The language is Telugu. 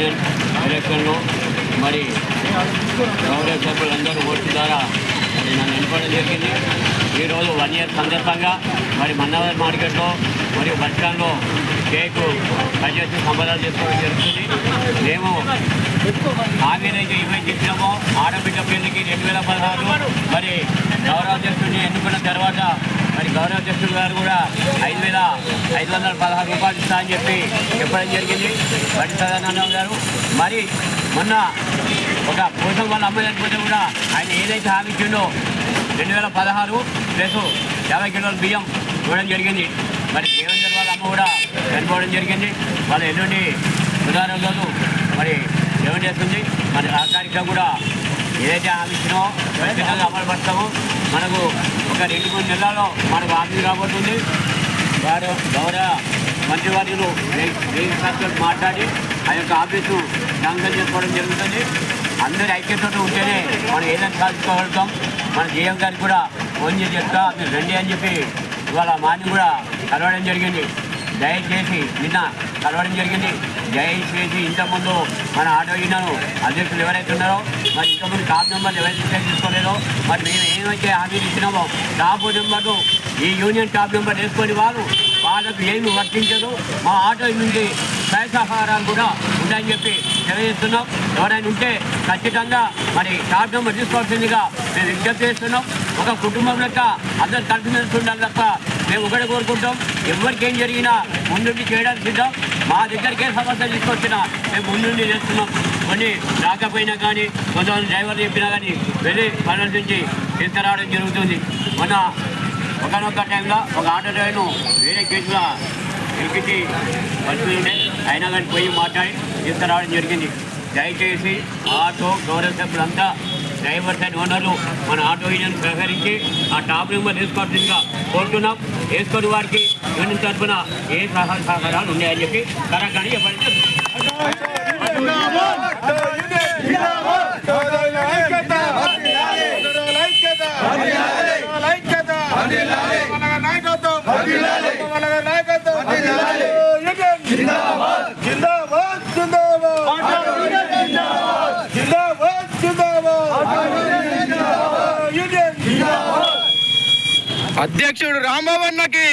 యూనియన్ డైరెక్టర్లు మరి గౌరవ సభ్యులందరూ ఓటు ద్వారా మరి నన్ను ఎన్నుకోవడం జరిగింది. ఈరోజు వన్ ఇయర్ సందర్భంగా మరి మన్నవర్ మార్కెట్లో మరియు బస్ స్టాండ్లో కేకు పనిచేసి సంబరాలు చేసుకోవడం జరుగుతుంది. మేము హామీనైతే ఏమైతే ఇచ్చినామో ఆడబిడ్డ పెళ్ళికి రెండు వేల పదహారు మరి గౌరవాధ్యక్షుడిని ఎన్నుకున్న తర్వాత మరి గౌరవాధ్యక్షుడు గారు కూడా ఐదు వందల పదహారు రూపాయలు ఇస్తా అని చెప్పి చెప్పడం జరిగింది. బట్టి సదానందం గారు. మరి మొన్న ఒక కోసం వాళ్ళు అమ్మలేకపోతే కూడా ఆయన ఏదైతే హామీ ఇచ్చిండో రెండు వేల పదహారు ప్లస్ యాభై కిలోల బియ్యం ఇవ్వడం జరిగింది. మరి దేవేంద్ర వాళ్ళ అమ్మ కూడా చనిపోవడం జరిగింది. వాళ్ళ ఎల్లుండి ఉదాహరణ రోజు మరి ఏమని చేస్తుంది మరి ఆ కార్యక్రమం కూడా ఏదైతే హామీ ఇచ్చినామో ఖచ్చితంగా అమలు పడతామో మనకు ఒక రెండు మూడు నెలల్లో మనకు హామీ రాబోతుంది. గౌరవ గౌరవ మంత్రివర్యులు రేపు మాట్లాడి ఆ యొక్క ఆఫీసు శాంక్షన్ చేసుకోవడం జరుగుతుంది. అందరి ఐక్యతతో ఉంటేనే మనం ఏదైనా సాధించుకోగలుగుతాం. మన జేఎం గారికి కూడా ఫోన్ చేసి చెప్తా మీరు రండి అని చెప్పి ఇవాళ మార్నింగ్ కూడా కలవడం జరిగింది. దయచేసి నిన్న కలవడం జరిగింది. దయచేసి ఇంతకుముందు మన ఆటో యూనియన్ అధ్యక్షులు ఎవరైతే ఉన్నారో మరి ఇంతకుముందు టాప్ నెంబర్లు ఎవరైతే తీసుకోలేదో మరి మేము ఏమైతే హామీలు ఇచ్చినామో టాప్ నెంబర్ను ఈ యూనియన్ టాప్ నెంబర్ వేసుకొని వాళ్ళు వాళ్ళకు ఏమి వర్తించదు. మా ఆటో నుండి పైసాహారాలు కూడా ఉందని చెప్పి తెలియజేస్తున్నాం. ఎవరైనా ఉంటే ఖచ్చితంగా మరి టాప్ నెంబర్ తీసుకోవాల్సిందిగా మేము విజ్ఞప్తి చేస్తున్నాం. ఒక కుటుంబం లెక్క అందరు కలిసిమెలిసి ఉండాలి తప్ప మేము ఒకటి కోరుకుంటాం. ఎవరికి ఏం జరిగినా ముందుండి చేయడానికి సిద్ధం. మా దగ్గరికి ఏ సమస్య తీసుకొచ్చినా మేము ముందుండి చేస్తున్నాం. కొన్ని రాకపోయినా కానీ కొంతమంది డ్రైవర్ చెప్పినా కానీ వెళ్ళి పనుల నుంచి తీసుకురావడం జరుగుతుంది. మన ఒకనొక టైంలో ఒక ఆటో డ్రైవర్ను వేరే కేసులో ఎక్కించి బస్సులు అయినా కానీ పోయి మాట్లాడి తీసుకురావడం జరిగింది. దయచేసి ఆటో గౌరవ సభ్యులంతా డ్రైవర్స్ అండ్ ఓనర్లు మన ఆటో యూనియన్ సహకరించి ఆ టాప్ నెంబర్ తీసుకోవాల్సిందిగా కోరుతున్నాం వేసుకొని వారికి యూనియన్ తరఫున ఏ సహాయ సహకారాలు ఉన్నాయని చెప్పి కరాకాని చెప్పండి అధ్యక్షుడు రాంబాబు అన్నకి.